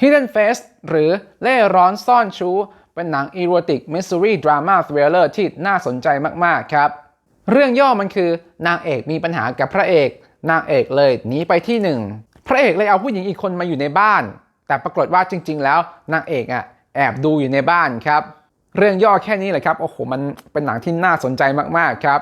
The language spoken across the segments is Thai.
Hidden Face หรือเล่ร้อนซ่อนชู้ เป็นหนังอีโรติกมิสซูรี่ดราม่าทริลเลอร์ที่น่าสนใจมากๆครับ เรื่องย่อมันคือนางเอกมีปัญหากับพระเอก นางเอกเลยหนีไปที่หนึ่งพระเอกเลยเอาผู้หญิงอีกคนมาอยู่ในบ้าน แต่ปรากฏว่าจริง ๆ แล้วนางเอกอะแอบดูอยู่ในบ้านครับ เรื่องย่อแค่นี้แหละครับโอ้โหมันเป็นหนังที่น่าสนใจมากๆครับ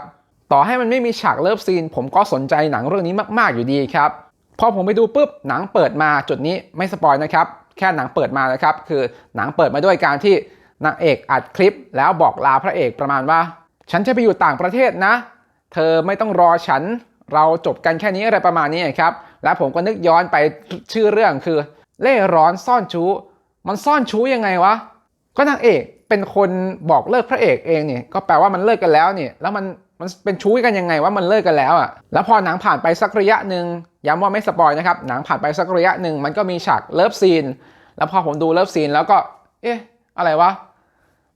ต่อให้มันไม่มีฉากเลิฟซีน ผมก็สนใจหนังเรื่องนี้มากๆอยู่ดีครับพอผมไปดูปุ๊บหนังเปิดมาจุดนี้ไม่สปอยนะครับ แค่หนังเปิดมานะครับ คือหนังเปิดมาด้วยการที่นางเอกอัดคลิป แล้วบอกลาพระเอกประมาณว่า ฉันจะไปอยู่ต่างประเทศนะ เธอไม่ต้องรอฉัน เราจบกันแค่นี้อะไรประมาณนี้ครับ แล้วผมก็นึกย้อนไปชื่อเรื่องคือ เล่ร้อนซ่อนชู้ มันซ่อนชู้ยังไงวะ ก็นางเอกเป็นคนบอกเลิกพระเอกเองเนี่ยก็แปลว่ามันเลิกกันแล้วเนี่ยแล้วมัน มันเป็นชู้กันยังไงว่ามันเลิกกันแล้วอะ่ะ แล้วพอหนังผ่านไปสักระยะหนึ่งย้ำว่าไม่สปอยนะครับ หนังผ่านไปสักระยะหนึ่งมันก็มีฉากเลิฟซีน แล้วพอผมดูเลิฟซีนแล้วก็ เอ๊ะ อะไรวะ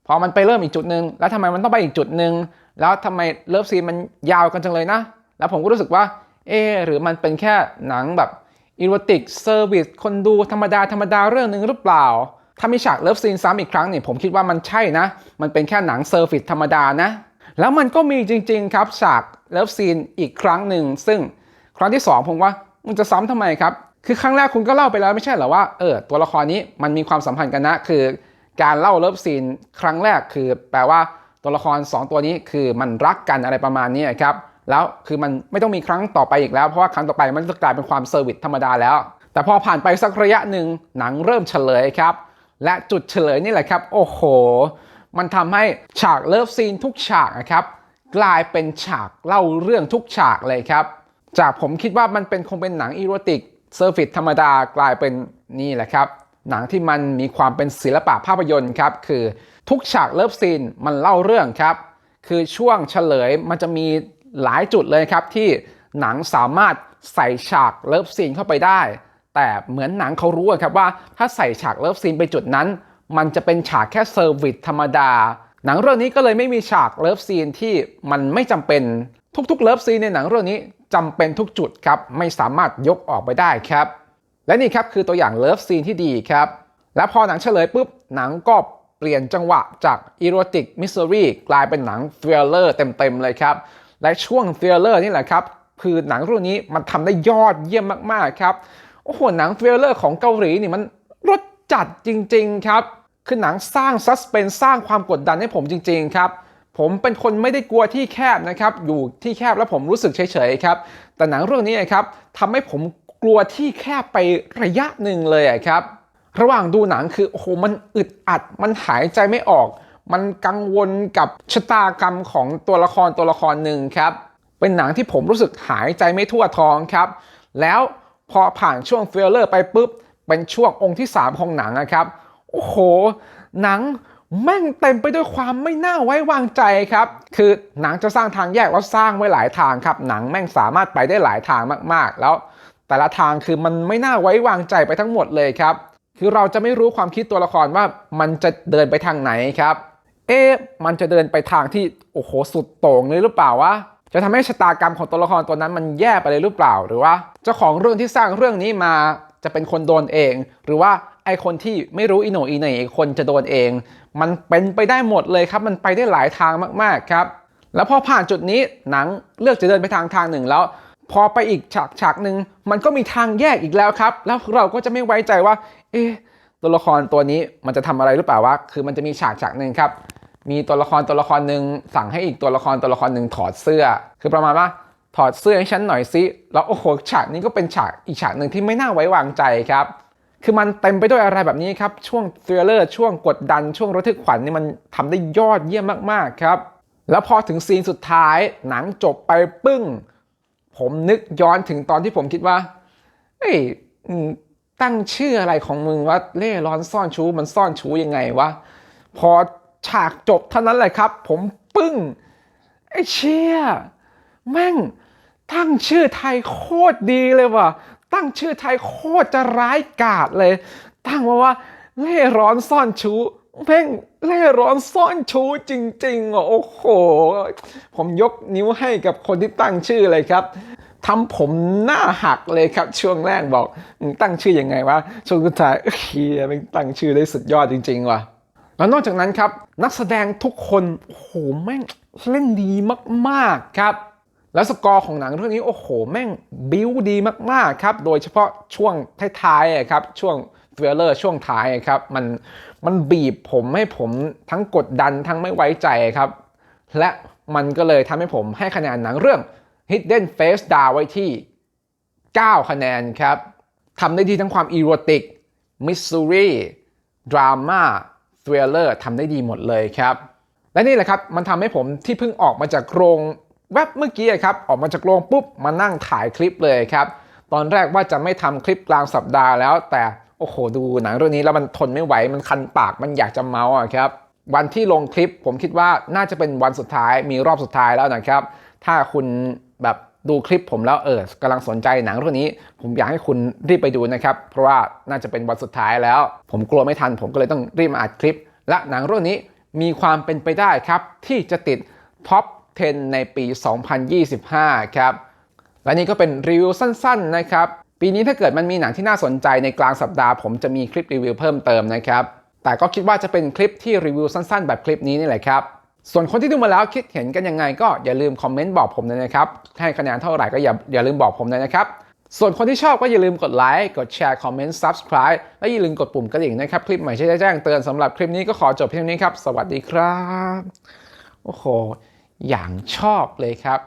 พอมันไปเริ่มอีกจุดหนึ่งแล้วทำไมมันต้องไปอีกจุดหนึ่งแล้วทำไมเลิฟซีนมันยาวกันจังเลยนะ แล้วผมก็รู้สึกว่า เอ๊ะหรือมันเป็นแค่หนังแบบอีโรติกเซอร์วิสคนดูธรรมดาธรรมดาเรื่องหนึ่งหรือเปล่า ถ้ามีฉากเลิฟซีนซ้ำอีกครั้งเนี่ยผมคิดว่ามันใช่นะ มันเป็นแค่หนังเซอร์วิสธรรมดานะ แล้วมันก็มีจริง ๆ ครับฉากเลิฟซีนอีกครั้งหนึ่งซึ่งครั้งที่ 2 ผมว่ามันจะซ้ำทำไมครับ คือครั้งแรกคุณก็เล่าไปแล้วไม่ใช่เหรอว่าเออตัวละครนี้มันมีความสัมพันธ์กันนะ คือการเล่าเลิฟซีนครั้งแรกคือ แปลว่าตัวละคร 2 ตัวนี้คือมันรักกันอะไรประมาณนี้ครับแล้วคือมันไม่ต้องมีครั้งต่อไปอีกแล้วเพราะว่าครั้งต่อไปมันจะกลายเป็นความเซอร์วิสธรรมดาแล้ว แต่พอผ่านไปสักระยะหนึ่งหนังเริ่มเฉลยครับ และจุดเฉลยนี่แหละครับ โอ้โห มันทำให้ฉากเลิฟซีนทุกฉากนะครับกลายเป็นฉากเล่าเรื่องทุกฉากเลยครับ จากผมคิดว่ามันเป็นคงเป็นหนังอีโรติกเซอร์ฟิตธรรมดากลายเป็นนี่แหละครับ หนังที่มันมีความเป็นศิลปะภาพยนตร์ครับ คือทุกฉากเลิฟซีนมันเล่าเรื่องครับ คือช่วงเฉลยมันจะมีหลายจุดเลยครับ ที่หนังสามารถใส่ฉากเลิฟซีนเข้าไปได้ แต่เหมือนหนังเขารู้ครับว่าถ้าใส่ฉากเลิฟซีนไปจุดนั้น มันจะเป็นฉากแค่เซอร์วิสธรรมดา หนังเรื่องนี้ก็เลยไม่มีฉากเลิฟซีนที่มันไม่จำเป็นทุกๆเลิฟซีนในหนังเรื่องนี้จำเป็นทุกจุดครับไม่สามารถยกออกไปได้ครับ และนี่ครับคือตัวอย่างเลิฟซีนที่ดีครับ และพอหนังเฉลยปุ๊บหนังก็เปลี่ยนจังหวะจากอีโรติกมิส t รีกลายเป็นหนังทรลเลอร์เต็มๆเลยครับ และช่วงทรลเลอร์นี่แหละครับ คือหนังเรื่องนี้มันทำได้ยอดเยี่ยมมากๆครับ โอ้โหหนังทรลเลอร์ของเกาหลีนี่มันรสจัดจริง ๆ ครับ คือหนังสร้างซัสเพนสร้างความกดดันให้ผมจริง ๆ ครับผมเป็นคนไม่ได้กลัวที่แคบนะครับ อยู่ที่แคบแล้วผมรู้สึกเฉยๆครับ แต่หนังเรื่องนี้ครับทำให้ผมกลัวที่แคบไประยะหนึ่งเลยครับ ระหว่างดูหนังคือโอ้โหมันอึดอัด มันหายใจไม่ออก มันกังวลกับชะตากรรมของตัวละครตัวละครหนึ่งครับ เป็นหนังที่ผมรู้สึกหายใจไม่ทั่วท้องครับ แล้วพอผ่านช่วงเฟลเลอร์ไปปุ๊บ เป็นช่วงองค์ที่ 3 ของหนังนะครับ โอ้โห หนังแม่งเต็มไปด้วยความไม่น่าไว้วางใจครับ คือหนังจะสร้างทางแยกแล้วสร้างไว้หลายทางครับ หนังแม่งสามารถไปได้หลายทางมากๆ แล้วแต่ละทางคือมันไม่น่าไว้วางใจไปทั้งหมดเลยครับ คือเราจะไม่รู้ความคิดตัวละครว่ามันจะเดินไปทางไหนครับ เอ๊ะ มันจะเดินไปทางที่โอ้โหสุดโต่งเลยหรือเปล่าวะ จะทำให้ชะตากรรมของตัวละครตัวนั้นมันแย่ไปเลยหรือเปล่า หรือว่าเจ้าของเรื่องที่สร้างเรื่องนี้มา จะเป็นคนโดนเอง หรือว่าไอคนที่ไม่รู้อีโนอีเหน่คนจะโดนเอง มันเป็นไปได้หมดเลยครับ มันไปได้หลายทางมากๆครับ แล้วพอผ่านจุดนี้หนังเลือกจะเดินไปทางทางหนึ่งแล้ว พอไปอีกฉากฉากหนึ่งมันก็มีทางแยกอีกแล้วครับ แล้วเราก็จะไม่ไว้ใจว่า เอ๊ะตัวละครตัวนี้มันจะทำอะไรหรือเปล่าวะคือมันจะมีฉากฉากหนึ่งครับมีตัวละครตัวละครหนึ่งสั่งให้อีกตัวละครตัวละครหนึ่งถอดเสื้อ คือประมาณว่า ถอดเสื้อให้ฉันหน่อยสิแล้วโอ้โหฉากนี้ก็เป็นฉากอีกฉากหนึ่งที่ไม่น่าไว้วางใจครับ คือมันเต็มไปด้วยอะไรแบบนี้ครับ ช่วงทรลเลอร์ช่วงกดดันช่วงระทึกขวัญนี่มันทำได้ยอดเยี่ยมมากๆครับ แล้วพอถึงซีนสุดท้ายหนังจบไปปึ้ง ผมนึกย้อนถึงตอนที่ผมคิดว่าเอ้ยตั้งชื่ออะไรของมึงว่าเล่ร้อนซ่อนชู้มันซ่อนชู้ยังไงวะพอฉากจบเท่านั้นแหละครับ ผมปึ้งไอ้เชี่ยแม่ง ตั้งชื่อไทยโคตรดีเลยว่ะ ตั้งชื่อไทยโคตรจะร้ายกาจเลย ตั้งมาว่าเล่ร้อนซ่อนชู้แม่งเล่ร้อนซ่อนชู้จริงๆอะโอ้โห ผมยกนิ้วให้กับคนที่ตั้งชื่อเลยครับทำผมหน้าหักเลยครับ ช่วงแรกบอกตั้งชื่อยังไงวะช่วงสุดท้ายเฮียแม่งตั้งชื่อได้สุดยอดจริง ๆ ว่ะแล้วนอกจากนั้นครับ นักแสดงทุกคนโอ้โหแม่งเล่นดีมากๆครับ แล้วสกอร์ของหนังเรื่องนี้โอ้โห แม่งบิวดีมากๆครับ โดยเฉพาะช่วงท้ายๆครับ ช่วงเทรลเลอร์ช่วงท้ายครับมันมันบีบผมให้ผมทั้งกดดันทั้งไม่ไว้ใจครับ และมันก็เลยทำให้ผมให้คะแนนหนังเรื่อง Hidden Face Down ไว้ที่ 9 คะแนนครับทำได้ดีทั้งความอีโรติกมิสซูรีดราม่าทรลเลอร์ทำได้ดีหมดเลยครับ และนี่แหละครับ มันทำให้ผมที่เพิ่งออกมาจากโรง แวบเมื่อกี้ครับออกมาจากโรงปุ๊บมานั่งถ่ายคลิปเลยครับ ตอนแรกว่าจะไม่ทำคลิปกลางสัปดาห์แล้ว แต่โอ้โหดูหนังเรื่องนี้แล้วมันทนไม่ไหวมันคันปากมันอยากจะเมาส์อะครับวันที่ลงคลิปผมคิดว่าน่าจะเป็นวันสุดท้ายมีรอบสุดท้ายแล้วนะครับ ถ้าคุณแบบดูคลิปผมแล้วเออกำลังสนใจหนังเรื่องนี้ ผมอยากให้คุณรีบไปดูนะครับ เพราะว่าน่าจะเป็นวันสุดท้ายแล้ว ผมกลัวไม่ทัน ผมก็เลยต้องรีบมาอัดคลิป และหนังเรื่องนี้มีความเป็นไปได้ครับ ที่จะติดท็อป 10 ในปี 2025 ครับ และนี่ก็เป็นรีวิวสั้นๆ นะครับ ปีนี้ถ้าเกิดมันมีหนังที่น่าสนใจในกลางสัปดาห์ ผมจะมีคลิปรีวิวเพิ่มเติมนะครับ แต่ก็คิดว่าจะเป็นคลิปที่รีวิวสั้นๆ แบบคลิปนี้นี่แหละครับ ส่วนคนที่ดูมาแล้วคิดเห็นกันยังไงก็อย่าลืมคอมเมนต์บอกผมเลยนะครับ ให้คะแนนเท่าไหร่ก็อย่าอย่าลืมบอกผมเลยนะครับส่วนคนที่ชอบก็อย่าลืมกดไลค์ กดแชร์ คอมเมนต์ subscribe และอย่าลืมกดปุ่มกระดิ่งนะครับ คลิปใหม่จะได้แจ้งเตือนสำหรับคลิปนี้ก็ขอจบเพียงนี้ครับ สวัสดีครับ โอ้โห อย่างชอบเลยครับ